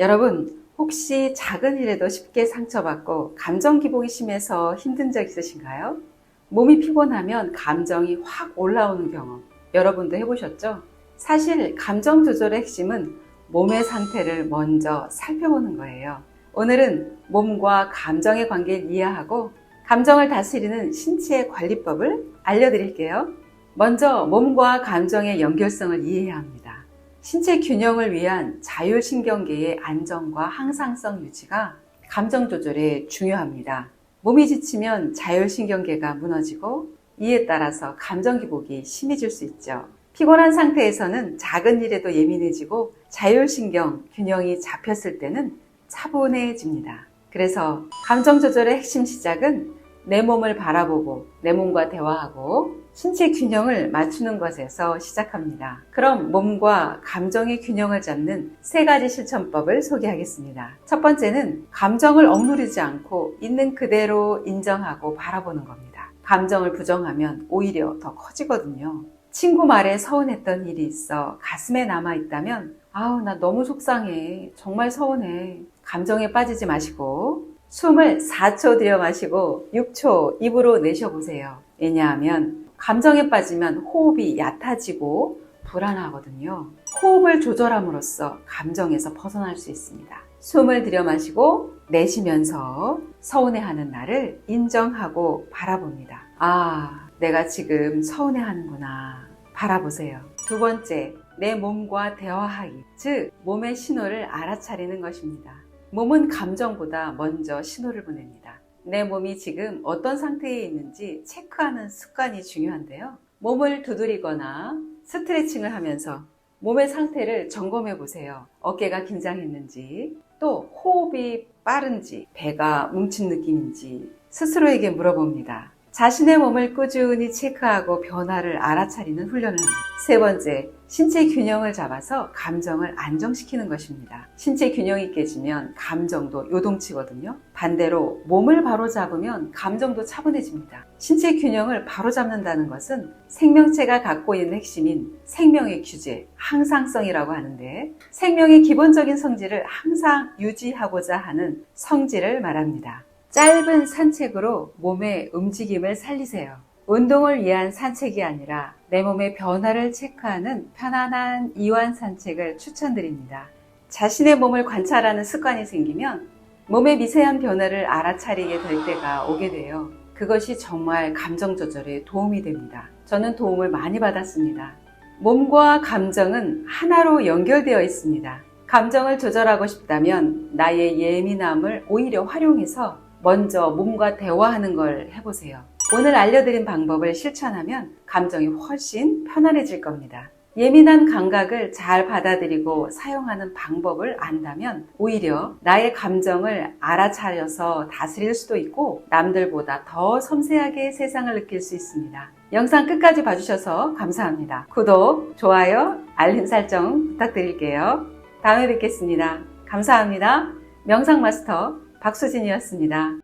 여러분, 혹시 작은 일에도 쉽게 상처받고 감정 기복이 심해서 힘든 적 있으신가요? 몸이 피곤하면 감정이 확 올라오는 경험, 여러분도 해보셨죠? 사실 감정 조절의 핵심은 몸의 상태를 먼저 살펴보는 거예요. 오늘은 몸과 감정의 관계를 이해하고 감정을 다스리는 신체 관리법을 알려드릴게요. 먼저 몸과 감정의 연결성을 이해해야 합니다. 신체 균형을 위한 자율신경계의 안정과 항상성 유지가 감정 조절에 중요합니다. 몸이 지치면 자율신경계가 무너지고 이에 따라서 감정 기복이 심해질 수 있죠. 피곤한 상태에서는 작은 일에도 예민해지고 자율신경 균형이 잡혔을 때는 차분해집니다. 그래서 감정 조절의 핵심 시작은 내 몸을 바라보고 내 몸과 대화하고 신체 균형을 맞추는 것에서 시작합니다. 그럼 몸과 감정의 균형을 잡는 세 가지 실천법을 소개하겠습니다. 첫 번째는 감정을 억누르지 않고 있는 그대로 인정하고 바라보는 겁니다. 감정을 부정하면 오히려 더 커지거든요. 친구 말에 서운했던 일이 있어 가슴에 남아 있다면 아우 나 너무 속상해 정말 서운해 감정에 빠지지 마시고 숨을 4초 들여 마시고 6초 입으로 내쉬어보세요. 왜냐하면 감정에 빠지면 호흡이 얕아지고 불안하거든요. 호흡을 조절함으로써 감정에서 벗어날 수 있습니다. 숨을 들여 마시고 내쉬면서 서운해하는 나를 인정하고 바라봅니다. 아, 내가 지금 서운해하는구나. 바라보세요. 두 번째, 내 몸과 대화하기. 즉, 몸의 신호를 알아차리는 것입니다. 몸은 감정보다 먼저 신호를 보냅니다. 내 몸이 지금 어떤 상태에 있는지 체크하는 습관이 중요한데요. 몸을 두드리거나 스트레칭을 하면서 몸의 상태를 점검해 보세요. 어깨가 긴장했는지, 또 호흡이 빠른지, 배가 뭉친 느낌인지 스스로에게 물어봅니다. 자신의 몸을 꾸준히 체크하고 변화를 알아차리는 훈련을 합니다. 세 번째, 신체 균형을 잡아서 감정을 안정시키는 것입니다. 신체 균형이 깨지면 감정도 요동치거든요. 반대로 몸을 바로 잡으면 감정도 차분해집니다. 신체 균형을 바로 잡는다는 것은 생명체가 갖고 있는 핵심인 생명의 규제, 항상성이라고 하는데 생명의 기본적인 성질을 항상 유지하고자 하는 성질을 말합니다. 짧은 산책으로 몸의 움직임을 살리세요. 운동을 위한 산책이 아니라 내 몸의 변화를 체크하는 편안한 이완 산책을 추천드립니다. 자신의 몸을 관찰하는 습관이 생기면 몸의 미세한 변화를 알아차리게 될 때가 오게 돼요. 그것이 정말 감정 조절에 도움이 됩니다. 저는 도움을 많이 받았습니다. 몸과 감정은 하나로 연결되어 있습니다. 감정을 조절하고 싶다면 나의 예민함을 오히려 활용해서 먼저 몸과 대화하는 걸 해보세요. 오늘 알려드린 방법을 실천하면 감정이 훨씬 편안해질 겁니다. 예민한 감각을 잘 받아들이고 사용하는 방법을 안다면 오히려 나의 감정을 알아차려서 다스릴 수도 있고 남들보다 더 섬세하게 세상을 느낄 수 있습니다. 영상 끝까지 봐주셔서 감사합니다. 구독, 좋아요, 알림 설정 부탁드릴게요. 다음에 뵙겠습니다. 감사합니다. 명상 마스터 박수진이었습니다.